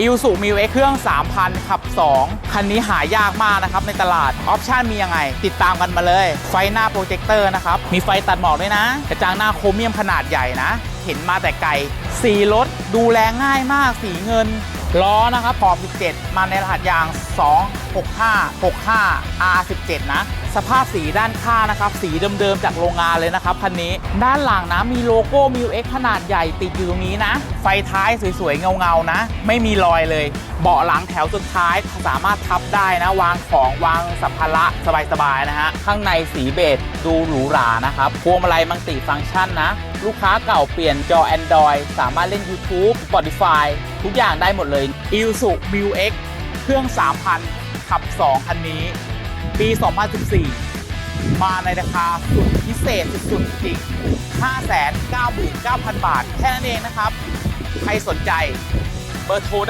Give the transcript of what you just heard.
อิวสุมิวเอเครื่อง 3,000 ขับ 2 คันนี้หายากมากนะครับในตลาด ออปชันมียังไง ติดตามกันมาเลย ไฟหน้าโปรเจคเตอร์นะครับ มีไฟตัดหมอกด้วยนะ กระจังหน้าโครเมียมขนาดใหญ่นะ เห็นมาแต่ไกล สีรถดูแลง่ายมาก สีเงิน ล้อนะครับขอบ 17 มาในรหัสยาง 265 65 R17 นะ สภาพสีด้านข้างนะครับ สีเดิมๆ จากโรงงานเลยนะครับ คันนี้ ด้านหลังนะมีโลโก้ MU x ขนาดใหญ่ติดอยู่ตรงนี้นะ ไฟท้ายสวยๆ เงาๆ นะ ไม่มีรอยเลยเบาะหลังแถวสุดท้ายสามารถทับได้นะ วางของวางสัมภาระสบายๆนะฮะ ข้างในสีเบจดูหรูหรานะครับพวงมาลัยมังติฟังก์ชันนะ ลูกค้าเก่าเปลี่ยนจอ Android สามารถเล่น YouTube Spotify ทุกอย่างได้หมดเลย i l s u m i l X เครื่อง 3,000 ขับ 2 คันนี้ ปี 2014 มาในราคาสุดพิเศษสุดๆจริง599,000 บาท แค่นั้นเองนะครับ ใครสนใจเบอร์โทรได้